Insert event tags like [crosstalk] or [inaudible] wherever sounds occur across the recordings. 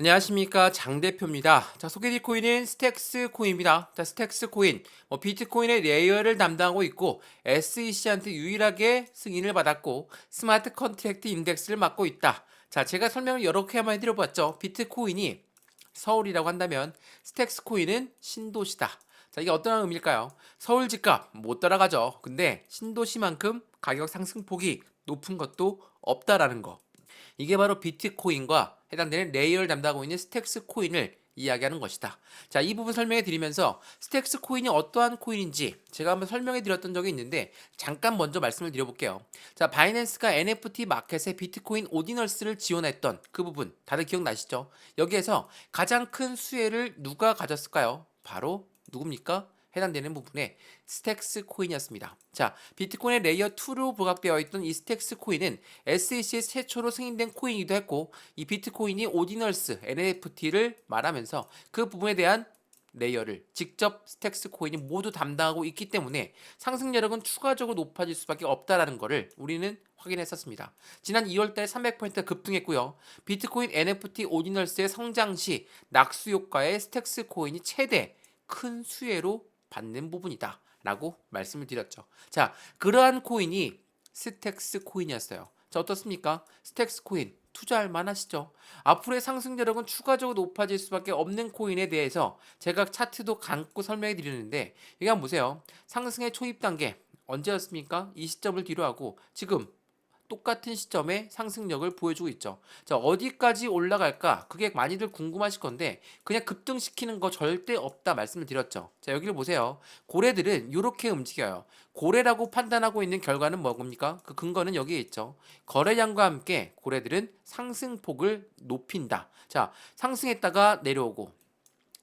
안녕하십니까 장 대표입니다. 자 소개드릴 코인은 스택스 코인입니다. 자 스택스 코인 뭐 비트코인의 레이어를 담당하고 있고 SEC한테 유일하게 승인을 받았고 스마트 컨트랙트 인덱스를 맡고 있다. 자 제가 설명을 개 한번 해드려봤죠. 비트코인이 서울이라고 한다면 스택스 코인은 신도시다. 자 이게 어떤 의미일까요? 서울 집값 못 따라가죠. 근데 신도시만큼 가격 상승폭이 높은 것도 없다라는 거. 이게 바로 비트코인과 해당되는 레이어를 담당하고 있는 스택스 코인을 이야기하는 것이다. 자, 이 부분 설명해 드리면서 스택스 코인이 어떠한 코인인지 제가 한번 설명해 드렸던 적이 있는데 잠깐 먼저 말씀을 드려볼게요. 자, 바이낸스가 NFT 마켓에 비트코인 오디널스를 지원했던 그 부분 다들 기억나시죠? 여기에서 가장 큰 수혜를 누가 가졌을까요? 바로 누굽니까? 해당되는 부분에 스택스 코인이었습니다. 자, 비트코인의 레이어 2로 부각되어 있던 이 스택스 코인은 SEC에 최초로 승인된 코인이기도 했고 이 비트코인이 오디널스 NFT를 말하면서 그 부분에 대한 레이어를 직접 스택스 코인이 모두 담당하고 있기 때문에 상승력은 추가적으로 높아질 수밖에 없다라는 것을 우리는 확인했었습니다. 지난 2월달 300% 급등했고요. 비트코인 NFT 오디널스의 성장 시 낙수 효과의 스택스 코인이 최대 큰 수혜로 받는 부분이다. 라고 말씀을 드렸죠. 자, 그러한 코인이 스택스 코인이었어요. 자, 어떻습니까? 스택스 코인 투자할 만하시죠? 앞으로의 상승력은 추가적으로 높아질 수밖에 없는 코인에 대해서 제가 차트도 감고 설명해 드리는데 여기 한번 보세요. 상승의 초입 단계 언제였습니까? 이 시점을 뒤로 하고 지금 똑같은 시점에 상승력을 보여주고 있죠. 자, 어디까지 올라갈까? 그게 많이들 궁금하실 건데 그냥 급등시키는 거 절대 없다 말씀을 드렸죠. 자, 여기를 보세요. 고래들은 이렇게 움직여요. 고래라고 판단하고 있는 결과는 뭐입니까? 그 근거는 여기에 있죠. 거래량과 함께 고래들은 상승폭을 높인다. 자, 상승했다가 내려오고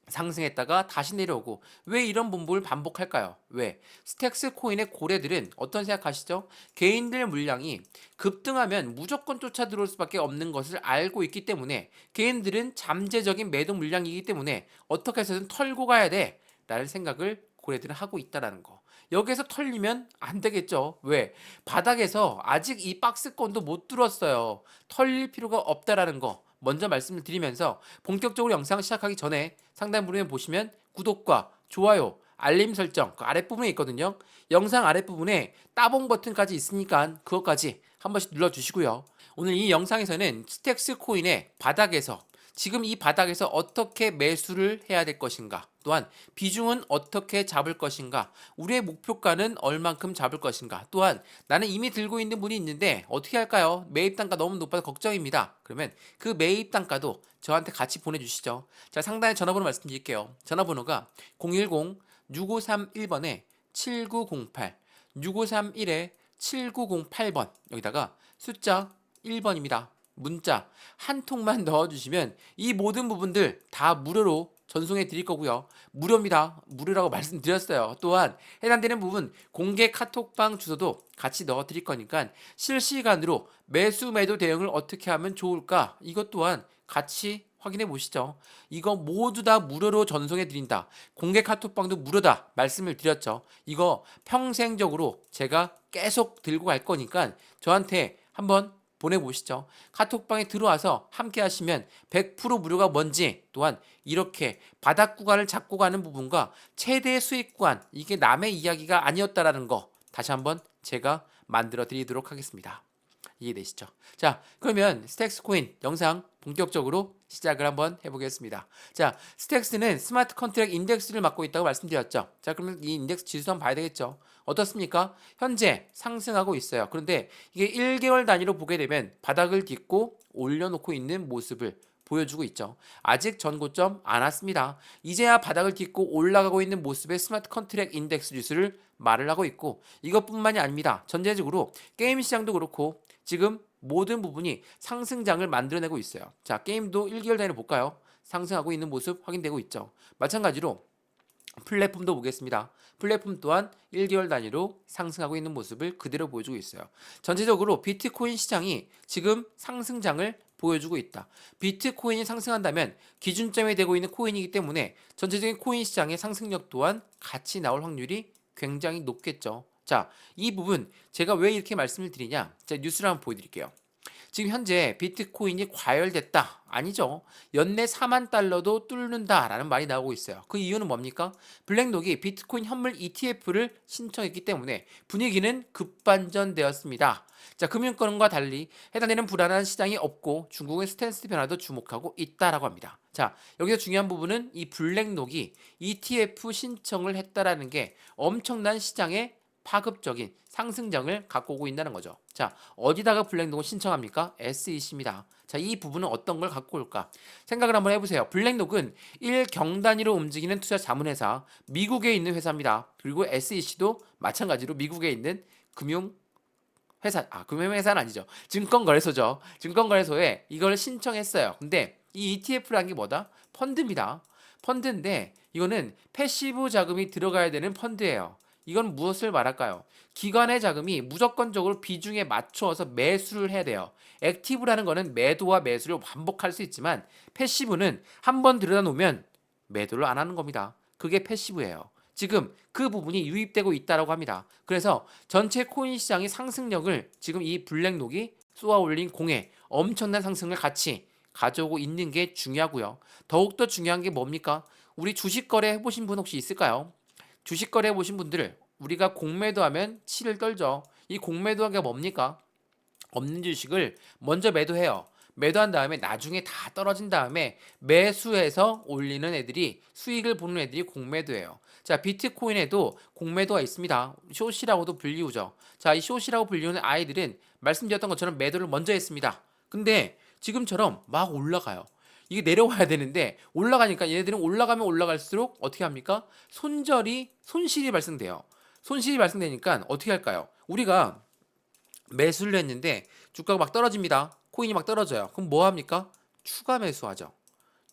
상승했다가 다시 내려오고 왜 이런 분부를 반복할까요? 왜? 스택스 코인의 고래들은 어떤 생각하시죠? 개인들 물량이 급등하면 무조건 쫓아 들어올 수밖에 없는 것을 알고 있기 때문에 개인들은 잠재적인 매도 물량이기 때문에 어떻게 해서든 털고 가야 돼 라는 생각을 고래들은 하고 있다라는 거. 여기서 털리면 안 되겠죠. 왜? 바닥에서 아직 이 박스권도 못 뚫었어요. 털릴 필요가 없다라는 거. 먼저 말씀을 드리면서 본격적으로 영상 시작하기 전에 상단 부분에 보시면 구독과 좋아요, 알림 설정 그 아랫부분에 있거든요. 영상 아랫부분에 따봉 버튼까지 있으니까 그것까지 한 번씩 눌러주시고요. 오늘 이 영상에서는 스택스 코인의 바닥에서 지금 이 바닥에서 어떻게 매수를 해야 될 것인가 또한 비중은 어떻게 잡을 것인가 우리의 목표가는 얼만큼 잡을 것인가 또한 나는 이미 들고 있는 분이 있는데 어떻게 할까요? 매입 단가 너무 높아서 걱정입니다. 그러면 그 매입 단가도 저한테 같이 보내주시죠. 자 상단에 전화번호 말씀드릴게요. 전화번호가 010 6531번에 7908 6531에 7908번 여기다가 숫자 1번입니다. 문자 한 통만 [laughs] 넣어주시면 이 모든 부분들 다 무료로 전송해 드릴 거고요. 무료입니다. 무료라고 말씀드렸어요. 또한 해당되는 부분 공개 카톡방 주소도 같이 넣어 드릴 거니까 실시간으로 매수 매도 대응을 어떻게 하면 좋을까? 이것 또한 같이 확인해 보시죠. 이거 모두 다 무료로 전송해 드린다. 공개 카톡방도 무료다. 말씀을 드렸죠. 이거 평생적으로 제가 계속 들고 갈 거니까 저한테 한번 보내보시죠. 카톡방에 들어와서 함께 하시면 100% 무료가 뭔지 또한 이렇게 바닥 구간을 잡고 가는 부분과 최대 수익 구간 이게 남의 이야기가 아니었다라는 거 다시 한번 제가 만들어 드리도록 하겠습니다. 이해되시죠? 자, 그러면 스택스 코인 영상 본격적으로 시작을 한번 해보겠습니다. 자, 스택스는 스마트 컨트랙 인덱스를 맡고 있다고 말씀드렸죠. 자, 그러면 이 인덱스 지수 한번 봐야 되겠죠. 어떻습니까? 현재 상승하고 있어요. 그런데 이게 1개월 단위로 보게 되면 바닥을 딛고 올려놓고 있는 모습을 보여주고 있죠. 아직 전고점 안 왔습니다. 이제야 바닥을 딛고 올라가고 있는 모습의 스마트 컨트랙 인덱스 지수를 말을 하고 있고 이것뿐만이 아닙니다. 전체적으로 게임 시장도 그렇고 지금 모든 부분이 상승장을 만들어내고 있어요. 자, 게임도 1개월 단위로 볼까요? 상승하고 있는 모습 확인되고 있죠. 마찬가지로 플랫폼도 보겠습니다. 플랫폼 또한 1개월 단위로 상승하고 있는 모습을 그대로 보여주고 있어요. 전체적으로 비트코인 시장이 지금 상승장을 보여주고 있다. 비트코인이 상승한다면 기준점이 되고 있는 코인이기 때문에 전체적인 코인 시장의 상승력 또한 같이 나올 확률이 굉장히 높겠죠. 자, 이 부분 제가 왜 이렇게 말씀을 드리냐? 자, 뉴스를 한번 보여드릴게요. 지금 현재 비트코인이 과열됐다. 아니죠. 연내 4만 달러도 뚫는다라는 말이 나오고 있어요. 그 이유는 뭡니까? 블랙록이 비트코인 현물 ETF를 신청했기 때문에 분위기는 급반전되었습니다. 자, 금융권과 달리 해당되는 불안한 시장이 없고 중국의 스탠스 변화도 주목하고 있다라고 합니다. 자, 여기서 중요한 부분은 이 블랙록이 ETF 신청을 했다라는 게 엄청난 시장의 파급적인 상승장을 갖고 오고 있다는 거죠. 자, 어디다가 블랙록을 신청합니까? SEC입니다. 자, 이 부분은 어떤 걸 갖고 올까? 생각을 한번 해보세요. 블랙록은 1경 단위로 움직이는 투자 자문회사, 미국에 있는 회사입니다. 그리고 SEC도 마찬가지로 미국에 있는 금융 회사, 아, 금융회사는 아니죠. 증권거래소죠. 증권거래소에 이걸 신청했어요. 근데 이 ETF라는 게 뭐다? 펀드입니다. 펀드인데 이거는 패시브 자금이 들어가야 되는 펀드예요. 이건 무엇을 말할까요? 기관의 자금이 무조건적으로 비중에 맞추어서 매수를 해야 돼요. 액티브라는 거는 매도와 매수를 반복할 수 있지만 패시브는 한 번 들여다 놓으면 매도를 안 하는 겁니다. 그게 패시브예요. 지금 그 부분이 유입되고 있다라고 합니다. 그래서 전체 코인 시장의 상승력을 지금 이 블랙록이 쏘아 올린 공에 엄청난 상승을 같이 가져오고 있는 게 중요하고요. 더욱더 중요한 게 뭡니까? 우리 주식 거래 해보신 분 혹시 있을까요? 주식 거래 해보신 분들 우리가 공매도 하면 치를 떨죠. 이 공매도 하기가 뭡니까? 없는 주식을 먼저 매도해요. 매도한 다음에 나중에 다 떨어진 다음에 매수해서 올리는 애들이 수익을 보는 애들이 공매도예요. 자, 비트코인에도 공매도가 있습니다. 숏이라고도 불리우죠. 자, 이 숏이라고 불리우는 아이들은 말씀드렸던 것처럼 매도를 먼저 했습니다. 근데 지금처럼 막 올라가요. 이게 내려와야 되는데 올라가니까 얘네들은 올라가면 올라갈수록 어떻게 합니까? 손절이 손실이 발생돼요. 손실이 발생되니까 어떻게 할까요? 우리가 매수를 했는데 주가가 막 떨어집니다. 코인이 막 떨어져요. 그럼 뭐 합니까? 추가 매수하죠.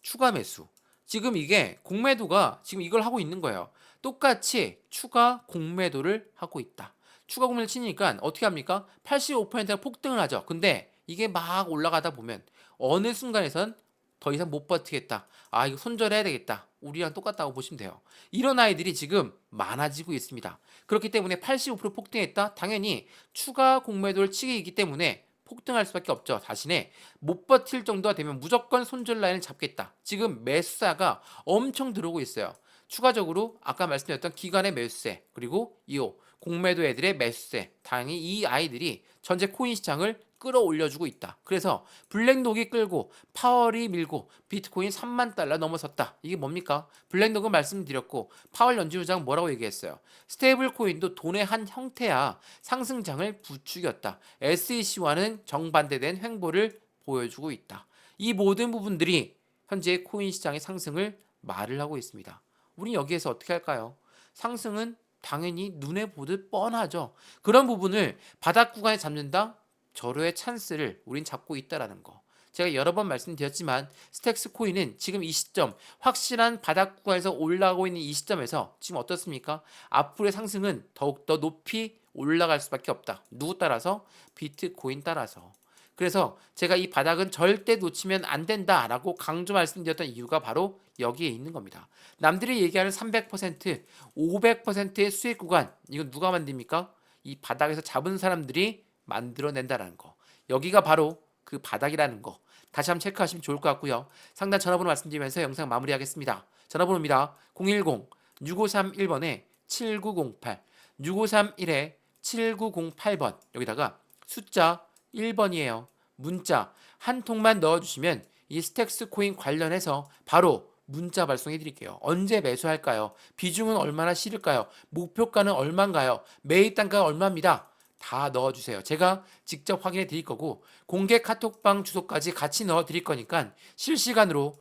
추가 매수. 지금 이게 공매도가 지금 이걸 하고 있는 거예요. 똑같이 추가 공매도를 하고 있다. 추가 공매를 치니까 어떻게 합니까? 85%가 폭등을 하죠. 근데 이게 막 올라가다 보면 어느 순간에선 더 이상 못 버티겠다. 아, 이거 손절해야 되겠다. 우리랑 똑같다고 보시면 돼요. 이런 아이들이 지금 많아지고 있습니다. 그렇기 때문에 85% 폭등했다? 당연히 추가 공매도를 치게 있기 때문에 폭등할 수밖에 없죠. 자신의 못 버틸 정도가 되면 무조건 손절 라인을 잡겠다. 지금 매수사가 엄청 들어오고 있어요. 추가적으로 아까 말씀드렸던 기관의 매수세 그리고 이호 공매도 애들의 매수세 당연히 이 아이들이 전체 코인 시장을 끌어올려주고 있다. 그래서 블랙록이 끌고 파월이 밀고 비트코인 3만 달러 넘어섰다. 이게 뭡니까? 블랙록은 말씀드렸고 파월 연주장 뭐라고 얘기했어요? 스테이블 코인도 돈의 한 형태야 상승장을 부추겼다. SEC와는 정반대된 횡보를 보여주고 있다. 이 모든 부분들이 현재 코인 시장의 상승을 말을 하고 있습니다. 우리 여기에서 어떻게 할까요? 상승은 당연히 눈에 보듯 뻔하죠. 그런 부분을 바닥 구간에 잡는다? 절호의 찬스를 우린 잡고 있다라는 거. 제가 여러 번 말씀드렸지만 스택스 코인은 지금 이 시점 확실한 바닥 구간에서 올라가고 있는 이 시점에서 지금 어떻습니까? 앞으로의 상승은 더욱더 높이 올라갈 수밖에 없다. 누구 따라서? 비트코인 따라서. 그래서 제가 이 바닥은 절대 놓치면 안 된다라고 강조 말씀드렸던 이유가 바로 여기에 있는 겁니다. 남들이 얘기하는 300%, 500%의 수익 구간, 이건 누가 만듭니까? 이 바닥에서 잡은 사람들이 만들어낸다라는 거. 여기가 바로 그 바닥이라는 거. 다시 한번 체크하시면 좋을 것 같고요. 상단 전화번호 말씀드리면서 영상 마무리하겠습니다. 전화번호입니다. 010-6531번에 7908, 6531에 7908번. 여기다가 숫자 1번이에요. 문자 한 통만 넣어주시면 이 스택스 코인 관련해서 바로 문자 발송해 드릴게요. 언제 매수할까요? 비중은 얼마나 실을까요? 목표가는 얼마인가요? 매입 단가가 얼마입니다. 다 넣어주세요. 제가 직접 확인해 드릴 거고 공개 카톡방 주소까지 같이 넣어 드릴 거니까 실시간으로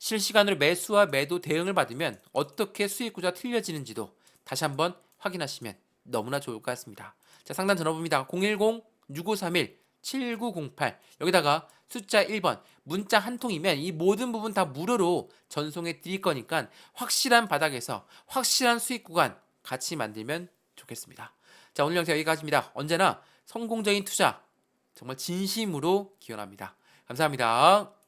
실시간으로 매수와 매도 대응을 받으면 어떻게 수익 구조가 틀려지는지도 다시 한번 확인하시면 너무나 좋을 것 같습니다. 자, 상단 전화번호입니다. 010-6531 7908 여기다가 숫자 1번 문자 한 통이면 이 모든 부분 다 무료로 전송해 드릴 거니까 확실한 바닥에서 확실한 수익 구간 같이 만들면 좋겠습니다. 자 오늘 영상 여기까지입니다. 언제나 성공적인 투자 정말 진심으로 기원합니다. 감사합니다.